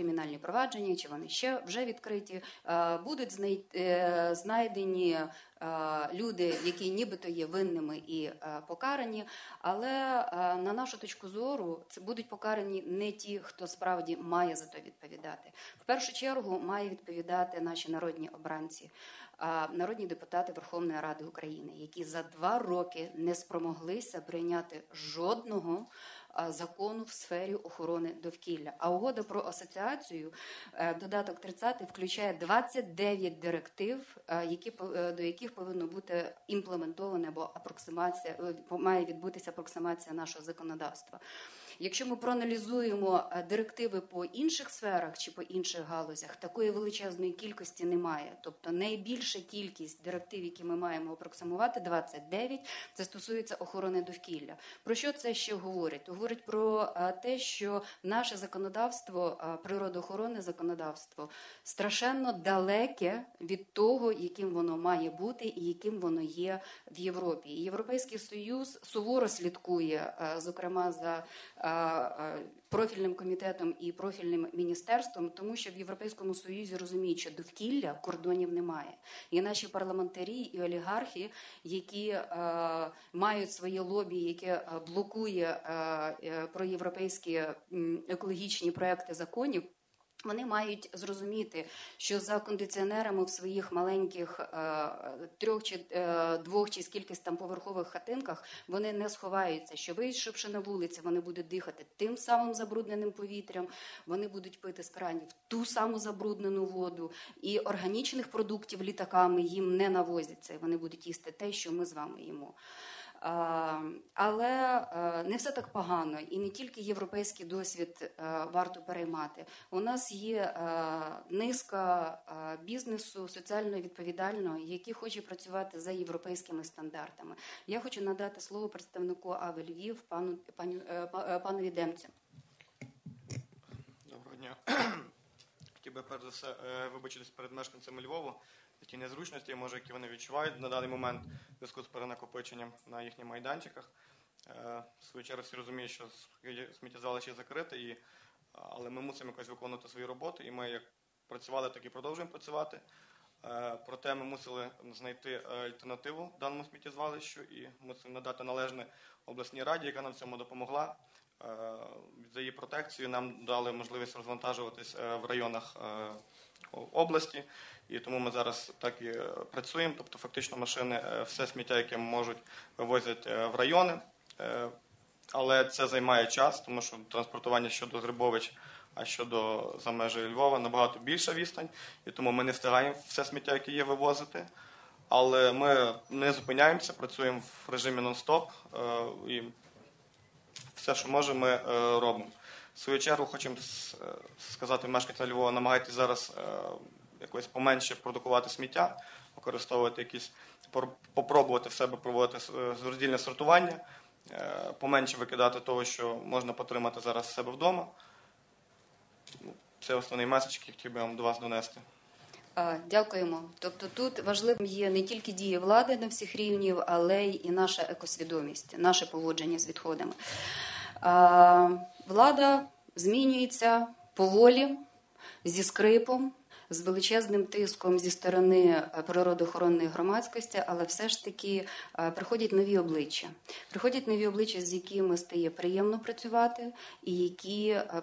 кримінальні провадження, чи вони ще вже відкриті, е, будуть е, знайдені е, люди, які нібито є винними і покарані. Але на нашу точку зору це будуть покарані не ті, хто справді має за то відповідати. В першу чергу має відповідати наші народні обранці, народні депутати Верховної Ради України, які за два роки не спромоглися прийняти жодного закону в сфері охорони довкілля. А угода про асоціацію, е, додаток 30, включає 29 директив, е, які е, до яких повинно бути імплементоване або апроксимація е, має відбутися апроксимація нашого законодавства. Якщо ми проаналізуємо е, директиви по інших сферах чи по інших галузях, такої величезної кількості немає. Тобто найбільша кількість директив, які ми маємо апроксимувати, 29, це стосується охорони довкілля. Про що це ще говорить? Говорить про е, те, що наше законодавство, е, природоохоронне законодавство, страшенно далеке від того, яким воно має бути і яким воно є в Європі. Європейський Союз суворо слідкує, е, зокрема за профільним комітетом і профільним міністерством, тому що в Європейському Союзі розуміють, що довкілля кордонів немає. І наші парламентарі і олігархи, які е, мають своє лобі, яке е, блокує е, е, проєвропейські екологічні проекти законів. Вони мають зрозуміти, що за кондиціонерами в своїх маленьких е, трьох чи е, двох чи скількись там поверхових хатинках вони не сховаються. Що вийшовши на вулиці, вони будуть дихати тим самим забрудненим повітрям, вони будуть пити з кранів ту саму забруднену воду, і органічних продуктів літаками їм не навозяться. Вони будуть їсти те, що ми з вами їмо. А, Але е, не все так погано, і не тільки європейський досвід е, варто переймати. У нас є е, низка е, бізнесу соціально відповідального, які хоче працювати за європейськими стандартами. Я хочу надати слово представнику АВ Львів, пану пану е, е, панові Демцю. Доброго дня. Би перш за все е, вибачитись перед мешканцями Львову за ті незручності, може, які вони відчувають на даний момент в зв'язку з перенакопиченням на їхніх майданчиках. Е, В свою чергу всі розуміють, що см- сміттєзвалище закрите, і, але ми мусимо якось виконувати свою роботу, і ми як працювали, так і продовжуємо працювати. Е, Проте ми мусили знайти е, альтернативу даному сміттєзвалищу і мусимо надати належне обласній раді, яка нам в цьому допомогла. Е, За її протекцію нам дали можливість розвантажуватись в районах області, і тому ми зараз так і працюємо. Тобто, фактично, машини все сміття, яке можуть, вивозять в райони. Але це займає час, тому що транспортування щодо Грибович, а щодо за межі Львова набагато більша відстань, і тому ми не встигаємо все сміття, яке є, вивозити. Але ми не зупиняємося, працюємо в режимі нон-стоп. е, І все, що можемо, ми е, робимо. В свою чергу хочемо сказати мешканцям Львова, намагайтесь зараз е, якось поменше продукувати сміття, використовувати якісь, попробувати в себе проводити роздільне сортування, поменше викидати того, що можна потримати зараз в себе вдома. Це основний меседж, який хотів би вам до вас донести. Дякуємо. Тобто тут важливим є не тільки дії влади на всіх рівнів, але й наша екосвідомість, наше поводження з відходами. Влада змінюється поволі, зі скрипом, з величезним тиском зі сторони е, природоохоронної громадськості, але все ж таки е, приходять нові обличчя. Приходять нові обличчя, з якими стає приємно працювати, і які е,